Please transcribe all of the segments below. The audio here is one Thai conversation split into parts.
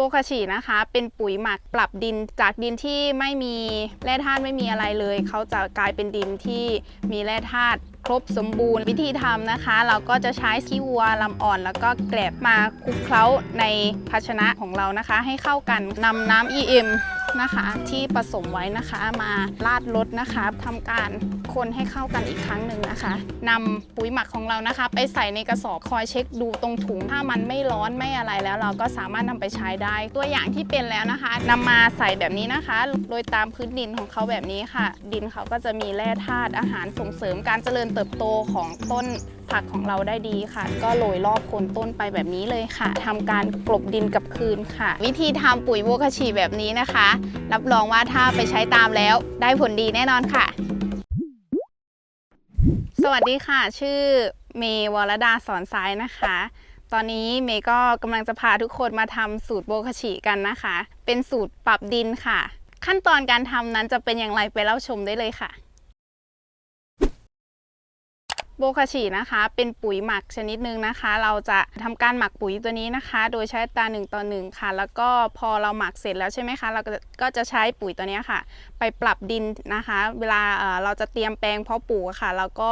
โบคาชินะคะ เป็นปุ๋ยหมักปรับดินจากดินที่ไม่มีแร่ธาตุไม่มีอะไรเลย เขาจะกลายเป็นดินที่มีแร่ธาตุครบสมบูรณ์วิธีทำนะคะ เราก็จะใช้ขี้วัวลำอ่อน แล้วก็แกลบมาคลุกเคล้าในภาชนะของเรานะคะ ให้เข้ากันนำน้ำ EM นะคะที่ผสมไว้นะคะมาราดรสนะคะทำการคนให้เข้ากันอีกครั้งหนึ่งนะคะนำปุ๋ยหมักของเรานะคะ ไปใส่ในกระสอบคอยเช็คดูตรงถุงถ้ามันไม่ร้อนไม่อะไรแล้ว เราก็สามารถนำไปใช้ได้ ตัวอย่างที่เป็นแล้วนะคะนำมาใส่แบบนี้นะคะ โดยตามพื้นดินของเขาแบบนี้ค่ะ ดินเขาก็จะมีแร่ธาตุอาหารส่งเสริมการเจริญเติบโตของต้น ผักของเราได้ดีค่ะ ก็โรยรอบโคนต้นไปแบบนี้เลยค่ะทำการกลบดินกับคืนค่ะ วิธีทำปุ๋ยโวคาชีแบบนี้นะคะ รับรองว่าถ้าไปใช้ตามแล้ว ได้ผลดีแน่นอนค่ะ สวัสดีค่ะ ชื่อเมย์วรดาสอนซ้ายนะคะตอนนี้เมย์ก็กำลังจะพาทุกคนมาทำสูตรโบคาชิกันนะคะ เป็นสูตรปรับดินค่ะ ขั้นตอนการทำนั้นจะเป็นอย่างไรไปเล่าชมได้เลยค่ะ โบคาชินะคะ เป็นปุ๋ยหมักชนิดหนึ่งนะคะ เราจะทำการหมักปุ๋ยตัวนี้นะคะ โดยใช้ตาหนึ่งต่อหนึ่งค่ะ แล้วก็พอเราหมักเสร็จแล้วใช่ไหมคะ เราก็จะก็จะใช้ปุ๋ยตัวนี้ค่ะ ไปปรับดินนะคะ เวลาเราจะเตรียมแปลงเพาะปลูกค่ะ แล้วก็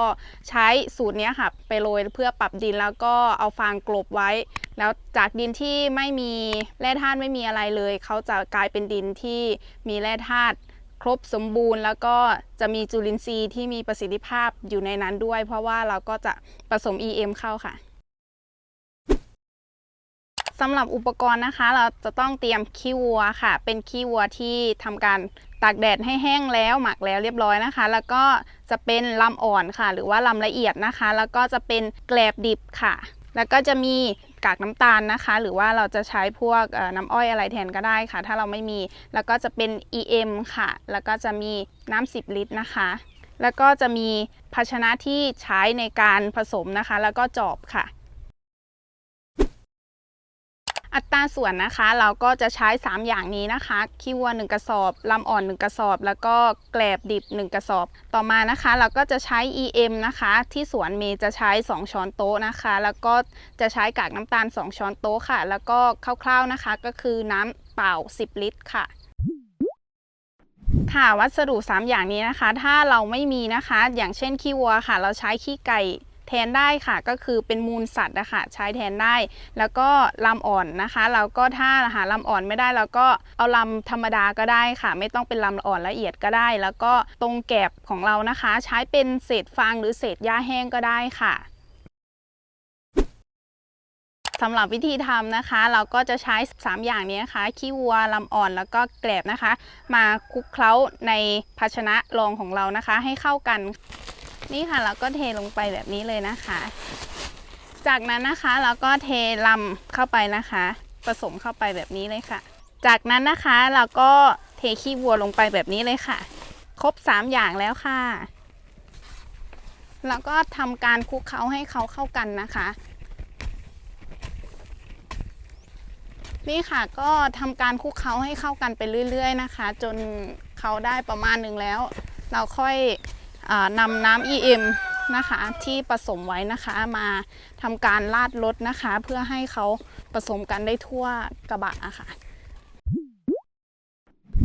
ใช้สูตรนี้ค่ะ ไปโรยเพื่อปรับดินแล้วก็เอาฟางกลบไว้ แล้วจากดินที่ไม่มีแร่ธาตุไม่มีอะไรเลย เขาจะกลายเป็นดินที่มีแร่ธาตุ รบสมบูรณ์ แล้วก็จะมีจุลินทรีย์ที่มีประสิทธิภาพอยู่ในนั้นด้วย เพราะว่าเราก็จะผสม EM เข้าค่ะสำหรับอุปกรณ์นะคะ เราจะต้องเตรียมขี้วัวค่ะ เป็นขี้วัวที่ทำการตากแดดให้แห้งแล้วหมักแล้วเรียบร้อยนะคะ แล้วก็จะเป็นลำอ่อนค่ะ หรือว่าลำละเอียดนะคะ แล้วก็จะเป็นแกลบดิบค่ะ แล้วก็จะมีกากน้ำตาลนะคะ หรือว่าเราจะใช้พวกน้ำอ้อยอะไรแทนก็ได้ค่ะ ถ้าเราไม่มี แล้วก็จะเป็น EM ค่ะ แล้วก็จะมีน้ำ10 ลิตรนะคะ แล้วก็จะมีภาชนะที่ใช้ในการผสมนะคะ แล้วก็จอบค่ะ อัตราส่วนนะคะเราก็จะใช้ 3 อย่างนี้นะคะขี้วัว 1 กระสอบลำอ่อน 1 กระสอบ แล้วก็แกลบดิบ 1 กระสอบ ต่อมานะคะ เราก็จะใช้ EM นะคะ ที่สวนเมย์จะใช้ 2 ช้อนโต๊ะนะคะ แล้วก็จะใช้กากน้ำตาล 2 ช้อนโต๊ะค่ะ แล้วก็คร่าวๆนะคะก็คือน้ำเปล่า 10 ลิตรค่ะค่ะวัสดุ 3 อย่างนี้นะคะ ถ้าเราไม่มีนะคะ อย่างเช่นขี้วัวค่ะ เราใช้ขี้ไก่ แทนได้ค่ะก็คือเป็นมูลสัตว์นะคะใช้แทนได้ แล้วก็ลำอ่อนนะคะ เราก็ถ้าหาลำอ่อนไม่ได้เราก็เอาลำธรรมดาก็ได้ค่ะ ไม่ต้องเป็นลำอ่อนละเอียดก็ได้ แล้วก็ตรงแกบของเรานะคะ ใช้เป็นเศษฟางหรือเศษหญ้าแห้งก็ได้ค่ะสำหรับวิธีทำนะคะ เราก็จะใช้ 3 อย่างนี้นะคะ ขี้วัวลำอ่อนแล้วก็แกลบนะคะ มาคลุกเคล้าในภาชนะรองของเรานะคะ ให้เข้ากัน นี่ค่ะเราก็เทลงไปแบบนี้เลยนะคะ จากนั้นนะคะเราก็เทลำเข้าไปนะคะ ผสมเข้าไปแบบนี้เลยค่ะ จากนั้นนะคะเราก็เทขี้วัวลงไปแบบนี้เลยค่ะ ครบ 3 อย่างแล้วค่ะ แล้วก็ทำการคลุกเคล้าให้เขาเข้ากันนะคะ นี่ค่ะก็ทำการคลุกเคล้าให้เข้ากันไปเรื่อย ๆ นะคะ จนเขาได้ประมาณหนึ่งแล้ว เราค่อย นำน้ำ EM นะคะที่ผสมไว้นะคะมาทำการราดรสนะคะ เพื่อให้เขาผสมกันได้ทั่วกระบะะค่ะ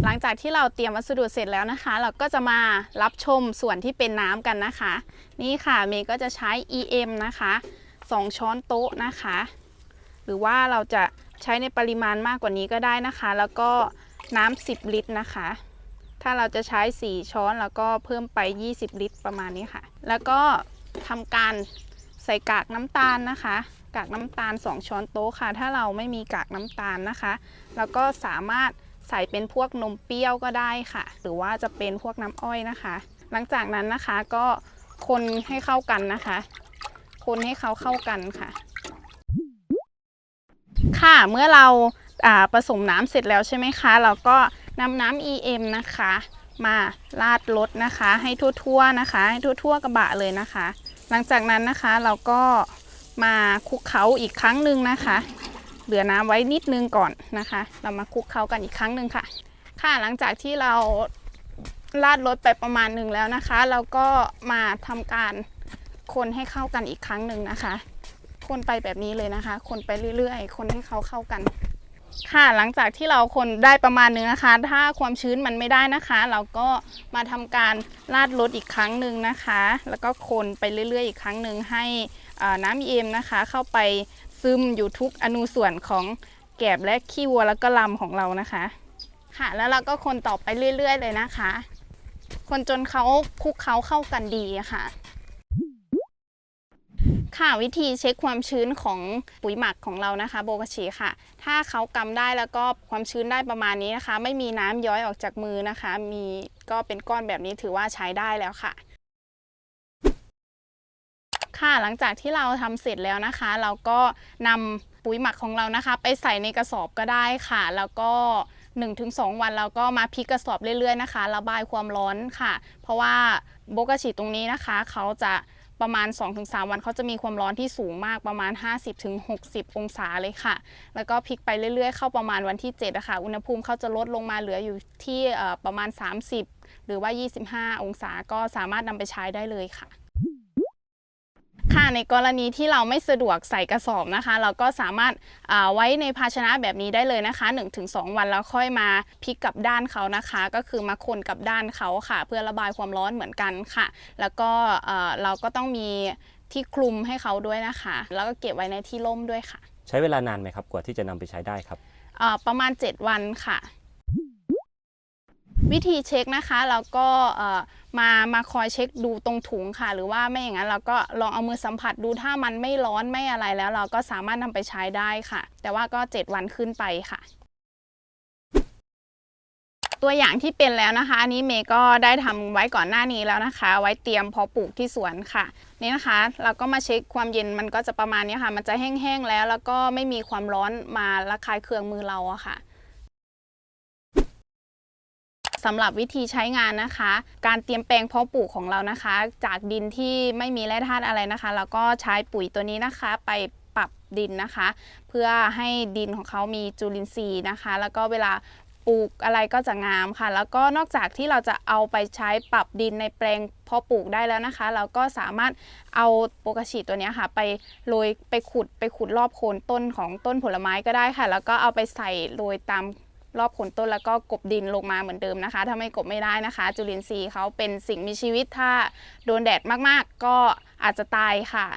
หลังจากที่เราเตรียมวัสดุเสร็จแล้วนะคะ เราก็จะมารับชมส่วนที่เป็นน้ำกันนะคะ นี่ค่ะเมย์ก็จะใช้ EM นะคะ 2 ช้อนโต๊ะนะคะ หรือว่าเราจะใช้ในปริมาณมากกว่านี้ก็ได้นะคะ แล้วก็น้ำ10 ลิตรนะคะ ถ้าเราจะใช้ 4 ช้อนแล้วก็เพิ่มไป 20 ลิตรประมาณนี้ค่ะ แล้วก็ทำการใส่กากน้ำตาลนะคะ กากน้ำตาล 2 ช้อนโต๊ะค่ะ ถ้าเราไม่มีกากน้ำตาลนะคะ แล้วก็สามารถใส่เป็นพวกนมเปรี้ยวก็ได้ค่ะ หรือว่าจะเป็นพวกน้ำอ้อยนะคะ หลังจากนั้นนะคะก็คนให้เข้ากันนะคะ คนให้เขาเข้ากันค่ะ ค่ะเมื่อเราผสมน้ำเสร็จแล้วใช่ไหมคะ เราก็ นำน้ำ EM นะคะ มาราดรสนะคะ ให้ทั่วๆนะคะ ให้ทั่วๆกระบะเลยนะคะ หลังจากนั้นนะคะเราก็มาคลุกเคล้าอีกครั้งหนึ่งนะคะ เหลือน้ำไว้นิดนึงก่อนนะคะ เรามาคลุกเคล้ากันอีกครั้งหนึ่งค่ะ ค่ะหลังจากที่เราราดรสไปประมาณหนึ่งแล้วนะคะ เราก็มาทำการคนให้เข้ากันอีกครั้งหนึ่งนะคะ คนไปแบบนี้เลยนะคะ คนไปเรื่อยๆ คนให้เขาเข้ากัน ค่ะหลังจากที่เราคนได้ประมาณนึงนะคะ ถ้าความชื้นมันไม่ได้นะคะ เราก็มาทำการราดรสอีกครั้งหนึ่งนะคะ แล้วก็คนไปเรื่อย ๆ อีกครั้งหนึ่งให้น้ำเอ็มนะคะ เข้าไปซึมอยู่ทุกอนูส่วนของแกบและขี้วัวแล้วก็ลำของเรานะคะ ค่ะแล้วเราก็คนต่อไปเรื่อย ๆ เลยนะคะ คนจนเขาคลุกเขาเข้ากันดีะค่ะ ค่ะวิธีเช็คความชื้นของปุ๋ยหมักของเรานะคะ โบกชีค่ะ ถ้าเขากำได้แล้วก็ความชื้นได้ประมาณนี้นะคะ ไม่มีน้ำย้อยออกจากมือนะคะ มีก็เป็นก้อนแบบนี้ถือว่าใช้ได้แล้วค่ะ ค่ะหลังจากที่เราทำเสร็จแล้วนะคะ เราก็นำปุ๋ยหมักของเรานะคะ ไปใส่ในกระสอบก็ได้ค่ะ แล้วก็1-2 วันเราก็มาพลิกกระสอบเรื่อยๆนะคะ ระบายความร้อนค่ะ เพราะว่าโบกชิตรงนี้นะคะ เขาจะ ประมาณ 2-3 วันเขาจะมีความร้อนที่สูงมากประมาณ 50-60 องศาเลยค่ะ แล้วก็พลิกไปเรื่อยๆ เข้าประมาณวันที่7นะคะอุณหภูมิเขาจะลดลงมาเหลืออยู่ที่ประมาณ 30 หรือว่า 25 องศาก็สามารถนำไปใช้ได้เลยค่ะ ค่ะในกรณีที่เราไม่สะดวกใส่กระสอบนะคะ เราก็สามารถอ่าไว้ในภาชนะแบบนี้ได้เลยนะคะ 1-2 วันแล้วค่อยมาพลิกกลับด้านเขานะคะ ก็คือมาคนกับด้านเขาค่ะ เพื่อระบายความร้อนเหมือนกันค่ะ แล้วก็เอ่อเราก็ต้องมีที่คลุมให้เขาด้วยนะคะ แล้วก็เก็บไว้ในที่ร่มด้วยค่ะ ใช้เวลานานไหมครับกว่าที่จะนำไปใช้ได้ครับเอ่อประมาณ 7 วันค่ะ วิธีเช็คนะคะเราก็มามาคอยเช็คดูตรงถุงค่ะ หรือว่าไม่อย่างนั้นเราก็ลองเอามือสัมผัสดูถ้ามันไม่ร้อนไม่อะไรแล้ว เราก็สามารถนำไปใช้ได้ค่ะ แต่ว่าก็ 7 วันขึ้นไปค่ะตัวอย่างที่เป็นแล้วนะคะ อันนี้เมย์ก็ได้ทำไว้ก่อนหน้านี้แล้วนะคะ ไว้เตรียมเพาะปลูกที่สวนค่ะ นี่นะคะ เราก็มาเช็คความเย็นมันก็จะประมาณนี้ค่ะ มันจะแห้งๆแล้ว แล้วก็ไม่มีความร้อนมาระคายเคืองมือเราอะค่ะ สำหรับวิธีใช้งานนะคะ การเตรียมแปลงเพาะปลูกของเรานะคะ จากดินที่ไม่มีแร่ธาตุอะไรนะคะเราก็ใช้ปุ๋ยตัวนี้นะคะ ไปปรับดินนะคะ เพื่อให้ดินของเขามีจุลินทรีย์นะคะ แล้วก็เวลาปลูกอะไรก็จะงามค่ะ แล้วก็นอกจากที่เราจะเอาไปใช้ปรับดินในแปลงเพาะปลูกได้แล้วนะคะ เราก็สามารถเอาโปกาชิตัวนี้ค่ะ ไปโรยไปขุดไปขุดรอบโคนต้นของต้นผลไม้ก็ได้ค่ะ แล้วก็เอาไปใส่โรยตาม รอบโคนต้นแล้วก็กบดินลงมาเหมือนเดิมนะคะ ถ้าไม่กบไม่ได้นะคะ จุลินทรีย์เขาเป็นสิ่งมีชีวิตถ้าโดนแดดมากๆ ก็อาจจะตายค่ะ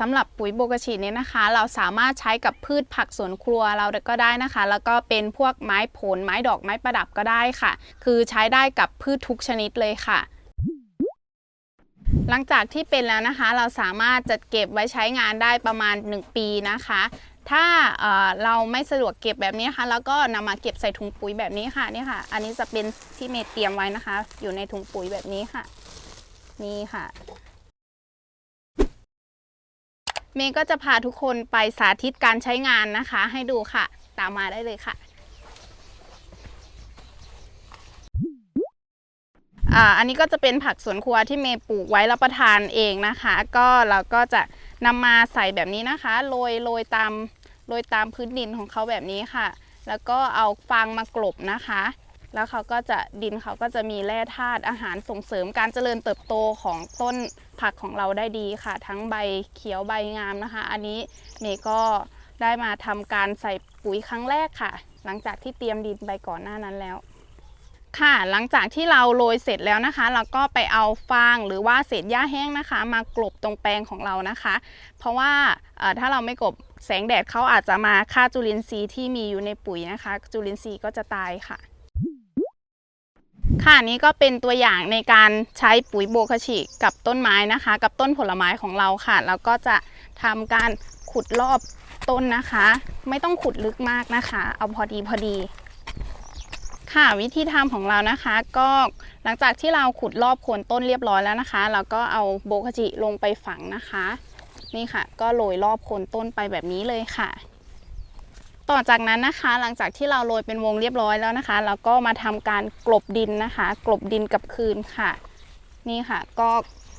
สำหรับปุ๋ยโบกาชินี้นะคะ เราสามารถใช้กับพืชผักสวนครัวเราก็ได้นะคะ แล้วก็เป็นพวกไม้ผลไม้ดอกไม้ประดับก็ได้ค่ะ คือใช้ได้กับพืชทุกชนิดเลยค่ะ หลังจากที่เป็นแล้วนะคะ เราสามารถจัดเก็บไว้ใช้งานได้ประมาณ 1 ปีนะคะ ถ้าเราไม่สะดวกเก็บแบบนี้นะคะแล้วก็นำมาเก็บใส่ถุงปุ๋ยแบบนี้ค่ะนี่ค่ะ อันนี้จะเป็นที่เมย์เตรียมไว้นะคะ อยู่ในถุงปุ๋ยแบบนี้ค่ะ นี่ค่ะ เมย์ก็จะพาทุกคนไปสาธิตการใช้งานนะคะ ให้ดูค่ะ ตามมาได้เลยค่ะอ่าอันนี้ก็จะเป็นผักสวนครัวที่เมย์ปลูกไว้รับประทานเองนะคะ ก็เราก็จะนำมาใส่แบบนี้นะคะ โรยโรยตาม โรยตามพื้นดินของเขาแบบนี้ค่ะ แล้วก็เอาฟางมากลบนะคะ แล้วเขาก็จะดินเขาก็จะมีแร่ธาตุอาหารส่งเสริมการเจริญเติบโตของต้นผักของเราได้ดีค่ะ ทั้งใบเขียวใบงามนะคะ อันนี้เมย์ก็ได้มาทำการใส่ปุ๋ยครั้งแรกค่ะ หลังจากที่เตรียมดินไปก่อนหน้านั้นแล้วค่ะหลังจากที่เราโรยเสร็จแล้วนะคะ เราก็ไปเอาฟางหรือว่าเศษหญ้าแห้งนะคะ มากลบตรงแปลงของเรานะคะ เพราะว่าถ้าเราไม่กลบ แสงแดดเขาอาจจะมาฆ่าจุลินทรีย์ที่มีอยู่ในปุ๋ยนะคะ จุลินทรีย์ก็จะตายค่ะ ค่ะนี่ก็เป็นตัวอย่างในการใช้ปุ๋ยโบคาชิกับต้นไม้นะคะ กับต้นผลไม้ของเราค่ะ แล้วก็จะทำการขุดรอบต้นนะคะ ไม่ต้องขุดลึกมากนะคะ เอาพอดีพอดีค่ะวิธีทำของเรานะคะก็หลังจากที่เราขุดรอบโคนต้นเรียบร้อยแล้วนะคะ เราก็เอาโบคาจิลงไปฝังนะคะ นี่ค่ะ ก็โรยรอบโคนต้นไปแบบนี้เลยค่ะ ต่อจากนั้นนะคะหลังจากที่เราโรยเป็นวงเรียบร้อยแล้วนะคะ เราก็มาทำการกลบดินนะคะ กลบดินกับคืนค่ะ นี่ค่ะ ก็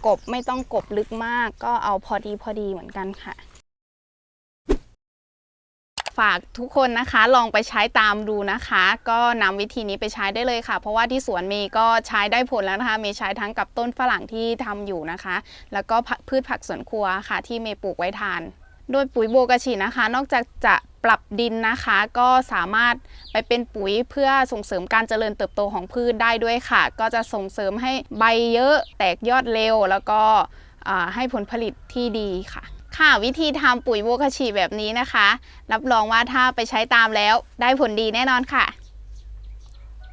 กบไม่ต้องกบลึกมาก ก็เอาพอดีพอดีเหมือนกันค่ะ ฝากทุกคนนะคะลองไปใช้ตามดูนะคะ ก็นำวิธีนี้ไปใช้ได้เลยค่ะ เพราะว่าที่สวนเมย์ก็ใช้ได้ผลแล้วนะคะเมย์ใช้ทั้งกับต้นฝรั่งที่ทำอยู่นะคะ แล้วก็พืชผักสวนครัวค่ะ ที่เมย์ปลูกไว้ทาน โดยปุ๋ยโบกาชินะคะ นอกจากจะปรับดินนะคะ ก็สามารถไปเป็นปุ๋ยเพื่อส่งเสริมการเจริญเติบโตของพืชได้ด้วยค่ะ ก็จะส่งเสริมให้ใบเยอะแตกยอดเร็ว แล้วก็ให้ผลผลิตที่ดีค่ะ ค่ะวิธีทำปุ๋ยโวคาชิแบบนี้นะคะ รับรองว่าถ้าไปใช้ตามแล้วได้ผลดีแน่นอนค่ะ